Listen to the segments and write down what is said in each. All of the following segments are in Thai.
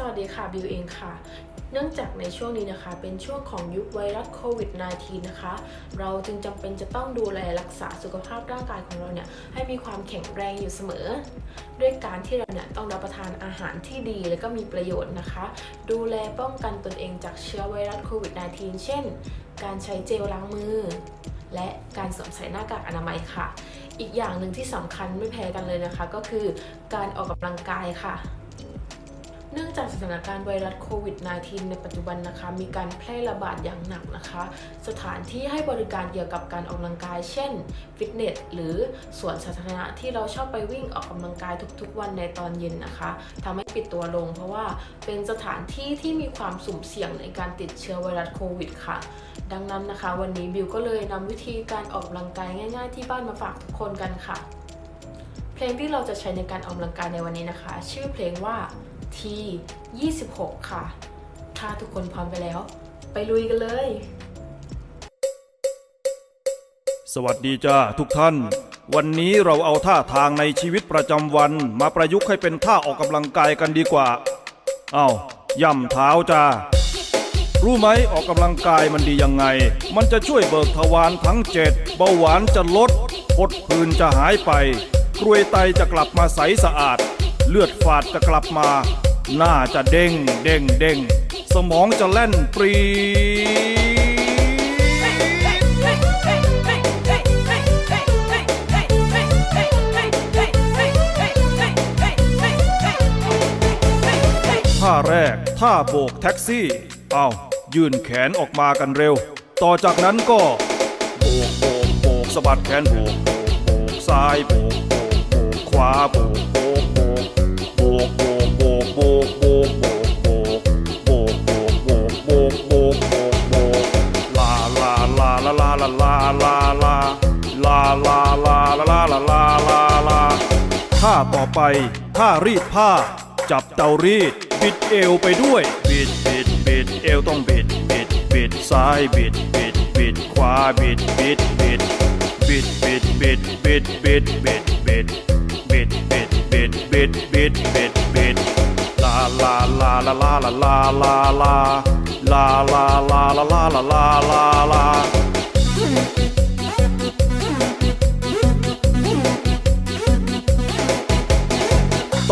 สวัสดีค่ะบิวเองค่ะ เนื่องจากในช่วงนี้นะคะ เป็นช่วงของยุคไวรัสโควิด -19 นะคะ เราจึงจำเป็นจะต้องดูแลรักษาสุขภาพร่างกายของเราเนี่ยให้มีความแข็งแรงอยู่เสมอ ด้วยการที่เราเนี่ยต้องรับประทานอาหารที่ดีและก็มีประโยชน์นะคะ ดูแลป้องกันตนเองจากเชื้อไวรัสโควิด -19 เช่น การใช้เจลล้างมือ และการสวมใส่หน้ากากอนามัยค่ะ อีกอย่างหนึ่งที่สำคัญไม่แพ้กันเลยนะคะ ก็คือการออกกำลังกายค่ะ เนื่องจากสถานการณ์ไวรัสโควิด -19 ในปัจจุบันนะคะ มีการแพร่ระบาดอย่างหนักนะคะ สถานที่ให้บริการเกี่ยวกับการออกกำลังกาย เช่น ฟิตเนส หรือสวนสาธารณะที่เราชอบไปวิ่งออกกำลังกายทุกๆ วันในตอนเย็นนะคะทำให้ปิดตัวลง เพราะว่าเป็นสถานที่ที่มีความสุ่มเสี่ยงในการติดเชื้อไวรัสโควิด ค่ะ ดังนั้นนะคะ วันนี้บิวก็เลยนำวิธีการออกกำลังกายง่าย ๆ ที่บ้านมาฝากทุกคนกันค่ะ เพลงที่เราจะใช้ในการออกกำลังกายในวันนี้นะคะ ชื่อเพลงว่า T 26 ค่ะ ถ้าทุกคนพร้อมไปแล้ว ไปลุยกันเลย สวัสดีจ้าทุกท่าน วันนี้เราเอาท่าทางในชีวิตประจำวัน มาประยุกต์ให้เป็นท่าออกกำลังกายกันดีกว่า เอา้าย่ำเท้าจ้ารู้ไหมออกกำลังกายมันดียังไง มันจะช่วยเบิกทวารทั้งเจ็ดเบาหวานจะลดพดผื่นจะหายไปกรวยไตจะกลับมาใสสะอาด เลือดฝาดจะกลับมา หน้าจะเด้งเด้งเด้งสมองจะแล่นปรีท่าแรกท่าโบกแท็กซี่ เอายื่นแขนออกมากันเร็ว ต่อจากนั้นก็ โบกโบกโบกสะบัดแขนโบกโบกซ้ายโบกโบกขวาโบก ลาลาลาลาลาลาลาลาลาลาลาท่าต่อไปท่ารีดผ้า จับเตารีด บิดเอวไปด้วย บิดบิดบิดเอวต้องบิดบิดบิดซ้ายบิดบิดบิดขวาบิดบิดบิดบิดบิดบิดบิดบิดบิดบิดบิดบิดบิดบิดบิดบิดบิดลาลาลาลาลาลาลาลาลาลาลาลาลาลาลาลาลา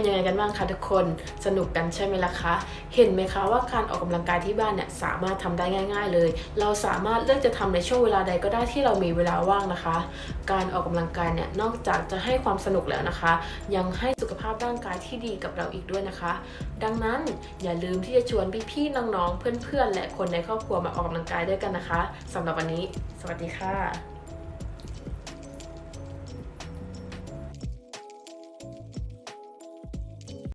เป็นยังไงกันบ้างคะทุกคน สนุกกันใช่ไหมล่ะคะ เห็นไหมคะว่าการออกกำลังกายที่บ้านเนี่ยสามารถทำได้ง่าย ๆ เลย เราสามารถเลือกจะทำในช่วงเวลาใดก็ได้ที่เรามีเวลาว่างนะคะ การออกกำลังกายเนี่ยนอกจากจะให้ความสนุกแล้วนะคะ ยังให้สุขภาพร่างกายที่ดีกับเราอีกด้วยนะคะ ดังนั้นอย่าลืมที่จะชวนพี่ๆน้องๆเพื่อนๆและคนในครอบครัวมาออกกำลังกายด้วยกันนะคะสำหรับวันนี้ สวัสดีค่ะ